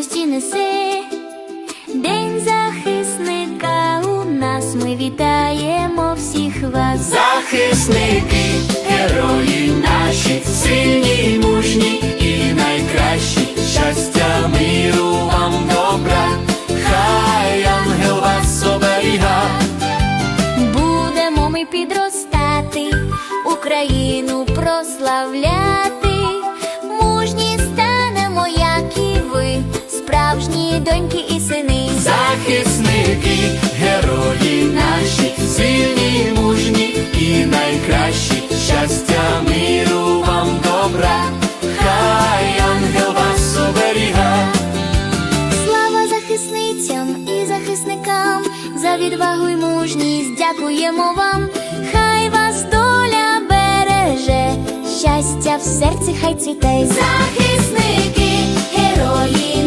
мужності несе. День захисника у нас ми вітаємо всіх вас. Захисники, герої наші, сильні, мужні і найкращі. Щастя, миру вам добра, хай ангел вас оберіга. Будемо ми підростати, Україну прославляти. Захисники, герої наші, сильні, мужні і найкращі. Щастя, миру вам добра, хай ангел вас оберіга. Слава захисницям і захисникам за відвагу й мужність. Дякуємо вам. Хай вас доля береже, щастя в серці хай цвіте. Захисники, герої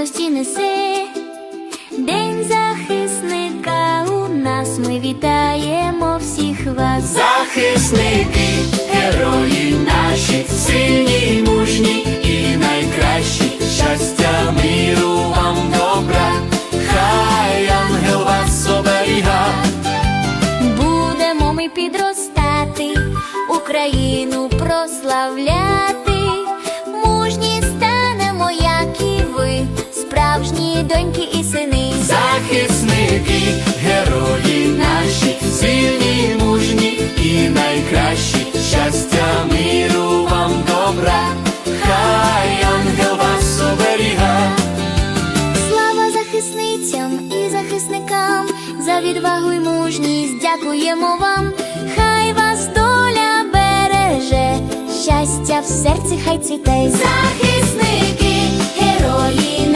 мужності несе, День захисника у нас ми вітаємо всіх вас. Захисники, герої наші, сильні, мужні і найкращі. Щастя, миру вам добра, хай ангел вас оберіга. Будемо ми підростати, Україну прославляти. Доньки і сини. Захисники, герої наші, сильні, мужні і найкращі. Щастя, миру вам добра, хай ангел вас оберіга. Слава захисницям і захисникам за відвагу й мужність. Дякуємо вам. Хай вас доля береже, щастя в серці хай цвіте. Захисники, герої